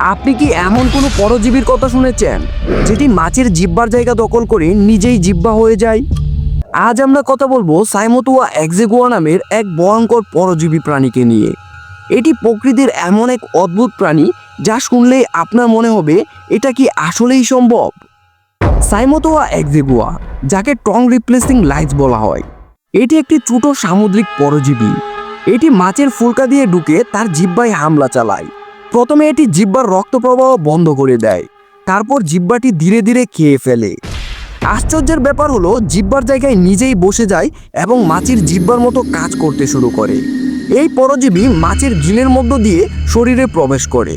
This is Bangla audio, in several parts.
আপনি কি এমন কোনো পরজীবীর কথা শুনেছেন? যেটি মাছের জিব্বার জায়গা দখল করে নিজেই জিব্বা হয়ে যায়? আজ আমরা কথা বলব সাইমতুয়া এক্সেগুয়া নামের এক ভয়ঙ্কর পরজীবী প্রাণীকে নিয়ে। এটি প্রকৃতির এমন এক অদ্ভুত প্রাণী যা শুনলেই আপনার মনে হবে, এটা কি আসলেই সম্ভব? সাইমোটোয়া এক্সেগুয়া, যাকে টং রিপ্লেসিং লাইটস বলা হয়, এটি একটি ছোট সামুদ্রিক পরজীবী। এটি মাছের ফুলকা দিয়ে ঢুকে তার জিব্বায় হামলা চালায়। প্রথমে এটি জিব্বার রক্ত প্রবাহ বন্ধ করে দেয়। তারপর জিব্বাটি ধীরে ধীরে খেয়ে ফেলে। আশ্চর্যের ব্যাপার হলো, জিব্বার জায়গায় নিজেই বসে যায় এবং মাছের জিব্বার মতো কাজ করতে শুরু করে। এই পরজীবী মাছের গিলের মধ্য দিয়ে শরীরে প্রবেশ করে।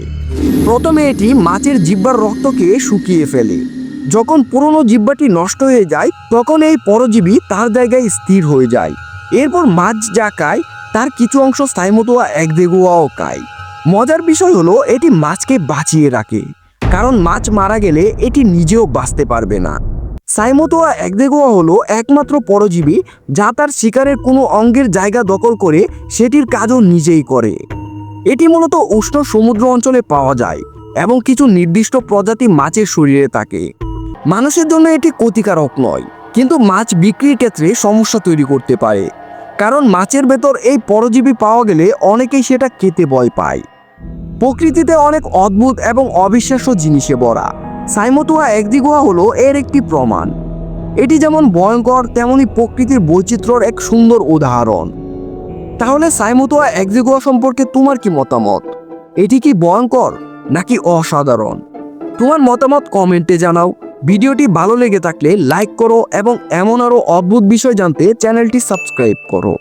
প্রথমে এটি মাছের জিব্বার রক্তকে শুকিয়ে ফেলে। যখন পুরনো জিব্বাটি নষ্ট হয়ে যায়, তখন এই পরজীবী তার জায়গায় স্থির হয়ে যায়। এরপর মাছ যা খায়, তার কিছু অংশ স্থায়ীমতোয়া এক দেগুয়াও খায়। মজার বিষয় হলো, এটি মাছকে বাঁচিয়ে রাখে। কারণ মাছ মারা গেলে এটি নিজেও বাঁচতে পারবে না। সাইমোতোয়া একদেগোয়া হলো একমাত্র পরজীবী, যা তার শিকারের কোনো অঙ্গের জায়গা দখল করে সেটির কাজও নিজেই করে। এটি মূলত উষ্ণ সমুদ্র অঞ্চলে পাওয়া যায় এবং কিছু নির্দিষ্ট প্রজাতি মাছের শরীরে থাকে। মানুষের জন্য এটি ক্ষতিকারক নয়, কিন্তু মাছ বিক্রির ক্ষেত্রে সমস্যা তৈরি করতে পারে। কারণ মাছের ভেতর এই পরজীবী পাওয়া গেলে অনেকেই সেটা খেতে ভয় পায়। প্রকৃতিতে অনেক অদ্ভুত এবং অবিশ্বাস্য জিনিসে ভরা। সাইমতুয়া একদিগুয়া হলো এর একটি প্রমাণ। এটি যেমন ভয়ঙ্কর, তেমনি প্রকৃতির বৈচিত্র্যর এক সুন্দর উদাহরণ। তাহলে সাইমতুয়া একদিগুয়া সম্পর্কে তোমার কি মতামত? এটি কি ভয়ঙ্কর নাকি অসাধারণ? তোমার মতামত কমেন্টে জানাও। ভিডিওটি ভালো লেগে থাকলে লাইক করো এবং এমন আরও অদ্ভুত বিষয় জানতে চ্যানেলটি সাবস্ক্রাইব করো।